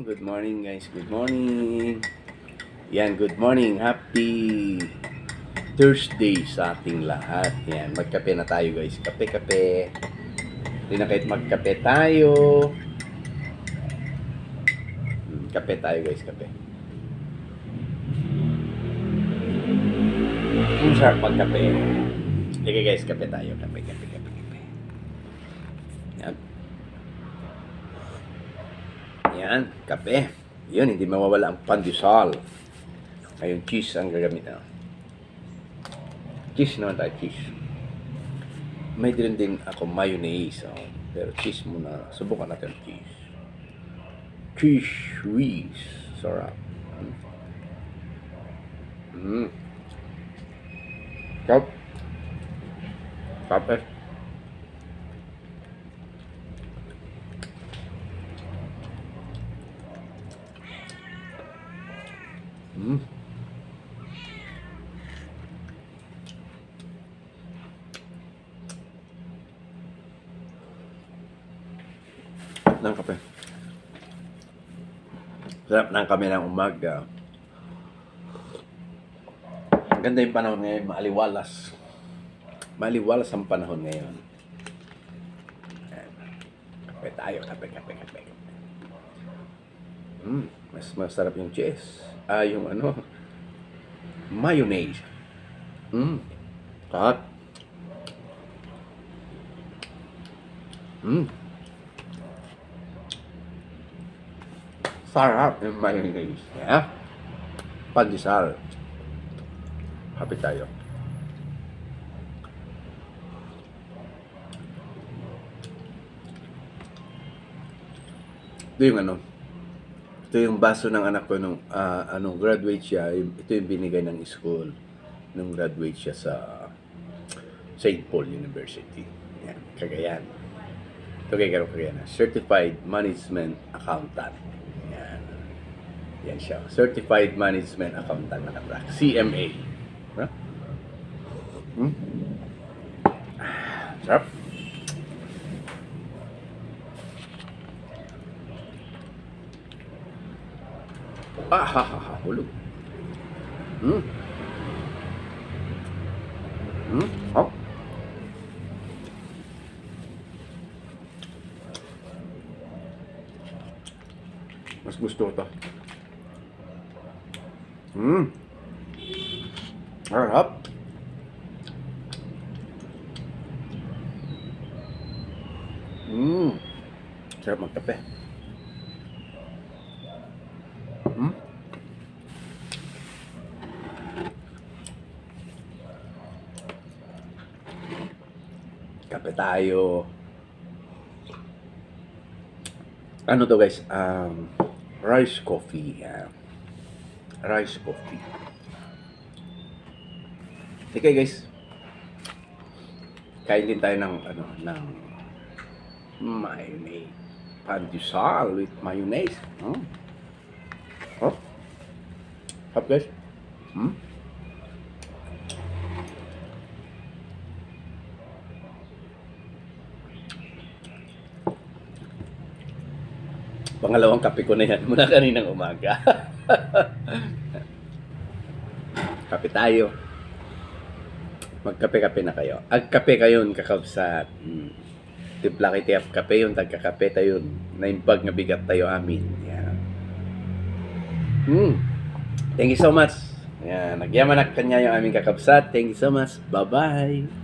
Good morning guys, good morning. Yan, good morning. Happy Thursday sa ating lahat. Yan, magkape na tayo guys. Kape-kape. Hindi na kahit magkape tayo. Hmm, Kape tayo guys, kape. Ang sarap magkape. Sige guys, kape tayo. Kape, kape, kape, kape. Yan. Yan, kape. Yun, hindi mawawala ang pandesal. Ngayon, cheese ang gagamit na. Cheese naman tayo, cheese. May din din ako mayonnaise. Oh. Pero cheese muna. Subukan natin cheese. Cheese whiz. Sarap. Mm. Sarap. Sarap eh. Mm. ng kape. Sarap ng kami ng umaga. Ang ganda yung panahon ngayon, maaliwalas. Maaliwalas ang panahon ngayon. Kape tayo, kape, kape, kape. kape. Mm, mas masarap yung cheese. Ah, yung ano, mayonnaise. Mm, sarap. Mm. Sarap yung mayonnaise. Yeah? Pandesal. Happy tayo. Ito yung ano. Ito yung baso ng anak ko nung ah, ano, graduate siya. Ito yung binigay ng school nung graduate siya sa St. Paul University. Yan, Cagayan. Ito kay Garo Cagayan. Certified Management Accountant. Yan. Yan siya. Certified Management Accountant na katrack. CMA. Ha? Hmm? Ah, Sarap. Ah, ha, ha, ha. Hulog. Hmm. Hmm. Oh. Mas gusto ko to. Hmm. Harap. Hmm. Sarap magkape. Hmm. Kape tayo. Ano to guys? Um, rice coffee. Yeah. Rice coffee. Okay guys. Kain din tayo ng ano ng mayonnaise. Pandesal with mayonnaise. Hmm. Oh. Hap guys. Hmm? Pangalawang kape ko na yan mula kaninang umaga. kape tayo. Magkape-kape na kayo. Ag kape kayon kakabsat. Hmm. Timpla kay tiyap kape yun, tagkakape tayo. Naimbag nga bigat tayo amin. Yan. Hmm. Thank you so much. Yan. Nagyaman na kanya yung aming kakabsat. Thank you so much. Bye-bye.